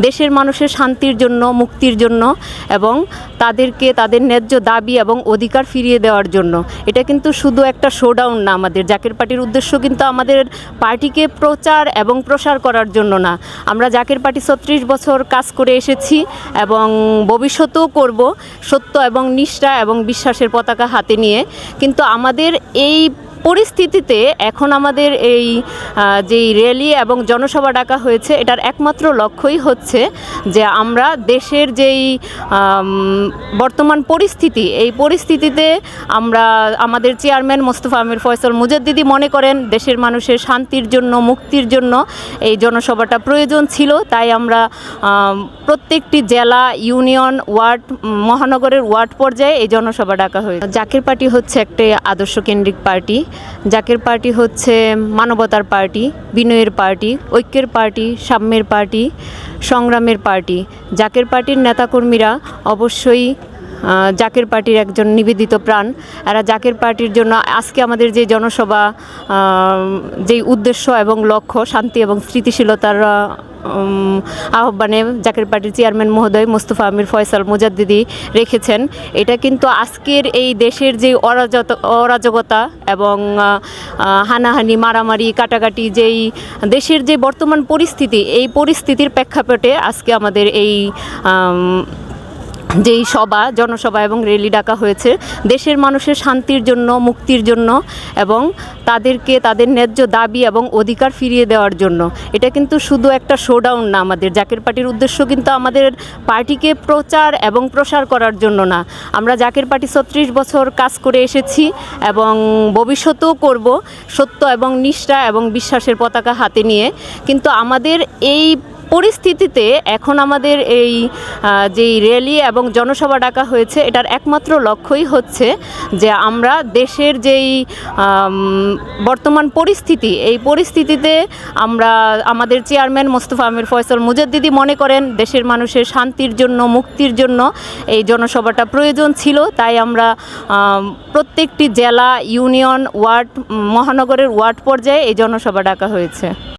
দেশের মানুষের শান্তির জন্য, মুক্তির জন্য এবং তাদেরকে, তাদের ন্যায্য দাবি এবং অধিকার ফিরিয়ে দেওয়ার জন্য। এটা কিন্তু শুধু একটা শোডাউন না আমাদের। জাকের পার্টির উদ্দেশ্য কিন্তু আমাদের পার্টিকে প্রচার এবং প্রসার করার জন্য না। আমরা জাকের পার্টি ছত্রিশ বছর কাজ করে এসেছি এবং ভবিষ্যতেও করব সত্য এবং নিষ্ঠা এবং বিশ্বাসের পতাকা হাতে নিয়ে। কিন্তু আমাদের এই পরিস্থিতিতে এখন আমাদের এই যেই র্যালি এবং জনসভা ডাকা হয়েছে, এটার একমাত্র লক্ষ্যই হচ্ছে যে আমরা দেশের যেই বর্তমান পরিস্থিতি, এই পরিস্থিতিতে আমরা আমাদের চেয়ারম্যান মোস্তফা আমির ফয়সল মুজাদ্দিদি মনে করেন, দেশের মানুষের শান্তির জন্য, মুক্তির জন্য এই জনসভাটা প্রয়োজন ছিল। তাই আমরা প্রত্যেকটি জেলা, ইউনিয়ন, ওয়ার্ড, মহানগরের ওয়ার্ড পর্যায়ে এই জনসভা ডাকা হয়েছে। জাকের পার্টি হচ্ছে একটি আদর্শকেন্দ্রিক পার্টি। জাকের পার্টি হচ্ছে মানবতার পার্টি বিনয়ের পার্টি ঐক্যের পার্টি সাম্যের পার্টি সংগ্রামের পার্টি। জাকের পার্টির নেতাকর্মীরা অবশ্যই জাকের পার্টির একজন নিবেদিত প্রাণ। এরা জাকের পার্টির জন্য আজকে আমাদের যে জনসভা যেই উদ্দেশ্য এবং লক্ষ্য শান্তি এবং উম, আহ্বানে জাকির পার্টির চেয়ারম্যান মহোদয় মোস্তফা আমির ফয়সাল মুজাদ্দিদি রেখেছেন। এটা কিন্তু আজকের এই দেশের যে অরাজত, অরাজকতা এবং হানাহানি, মারামারি, কাটাকাটি যেই দেশের যে বর্তমান পরিস্থিতি, এই পরিস্থিতির প্রেক্ষাপটে আজকে আমাদের এই যেই সভা, জনসভা এবং র্যালি ডাকা হয়েছে, দেশের মানুষের শান্তির জন্য, মুক্তির জন্য এবং তাদেরকে তাদের ন্যায্য দাবি এবং অধিকার ফিরিয়ে দেওয়ার জন্য। এটা কিন্তু শুধু একটা শোডাউন না আমাদের। জাকের পার্টির উদ্দেশ্য কিন্তু আমাদের পার্টিকে প্রচার এবং প্রসার করার জন্য না। আমরা জাকের পার্টি ছত্রিশ বছর কাজ করে এসেছি এবং ভবিষ্যতেও করব সত্য এবং নিষ্ঠা এবং বিশ্বাসের পতাকা হাতে নিয়ে। কিন্তু আমাদের এই পরিস্থিতিতে এখন আমাদের এই যেই র্যালি এবং জনসভা ডাকা হয়েছে, এটার একমাত্র লক্ষ্যই হচ্ছে যে আমরা দেশের যেই বর্তমান পরিস্থিতি, এই পরিস্থিতিতে আমরা আমাদের চেয়ারম্যান মোস্তফা আমির ফয়সল মুজাদ্দিদি মনে করেন, দেশের মানুষের শান্তির জন্য, মুক্তির জন্য এই জনসভাটা প্রয়োজন ছিল। তাই আমরা প্রত্যেকটি জেলা, ইউনিয়ন, ওয়ার্ড, মহানগরের ওয়ার্ড পর্যায়ে এই জনসভা ডাকা হয়েছে।